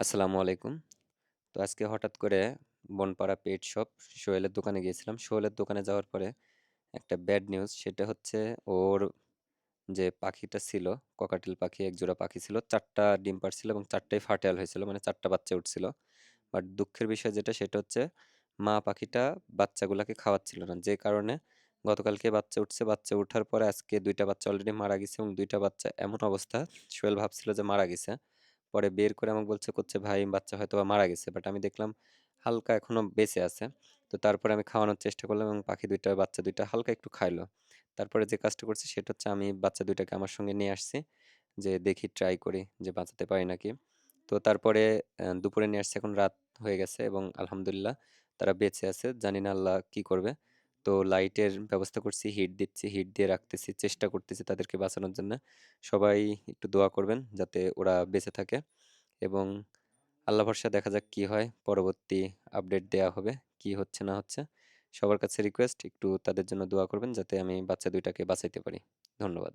আসসালামু আলাইকুম। তো আজকে হঠাৎ করে বনপাড়া পেট শপ সোহেলের দোকানে গিয়েছিলাম। সোহেলের দোকানে যাওয়ার পরে একটা ব্যাড নিউজ সেটা হচ্ছে ওর যে পাখিটা ছিল, ককাটেল পাখি, একজোড়া পাখি ছিল। চারটা ডিম পাড়ছিল এবং ৪ টাই ফার্টাইল হয়েছিল। মানে চারটা বাচ্চা উঠছিল। বাট দুঃখের বিষয় যেটা সেটা হচ্ছে মা পাখিটা বাচ্চাগুলাকে খাওয়াচ্ছিল না। যে কারণে গতকালকে বাচ্চা উঠছে। বাচ্চা উঠার পরে আজকে দুইটা বাচ্চা অলরেডি মারা গেছে এবং দুইটা বাচ্চা এমন অবস্থা সোহেল ভাবছিল যে মারা গেছে। পরে বের করে আমাকে বলছে, করছে ভাই, বাচ্চা হয়তো বা মারা গেছে। বাট আমি দেখলাম হালকা এখনও বেঁচে আছে। তো তারপরে আমি খাওয়ানোর চেষ্টা করলাম এবং পাখি দুইটা, বাচ্চা দুইটা হালকা একটু খাইলো। তারপরে যে কাজটা করছি সেটা হচ্ছে আমি বাচ্চা দুইটাকে আমার সঙ্গে নিয়ে আসছি। যে দেখি ট্রাই করি, যে বাঁচাতে পারি নাকি। তো তারপরে দুপুরে নিয়ে আসছি, এখন রাত হয়ে গেছে এবং আলহামদুলিল্লাহ তারা বেঁচে আছে। জানি না আল্লাহ কি করবে। তো লাইটের ব্যবস্থা করছি, হিট দিচ্ছি, হিট দিয়ে রাখতেছি, চেষ্টা করতেছি তাদেরকে বাঁচানোর জন্য। সবাই একটু দোয়া করবেন যাতে ওরা বেঁচে থাকে এবং আল্লাহ ভরসা দেখা যাক কি হয়। পরবর্তী আপডেট দেয়া হবে। কি হচ্ছে না হচ্ছে। সবার কাছে রিকোয়েস্ট একটু তাদের জন্য দোয়া করবেন যাতে আমি বাচ্চা দুইটাকে বাঁচাইতে পারি। ধন্যবাদ।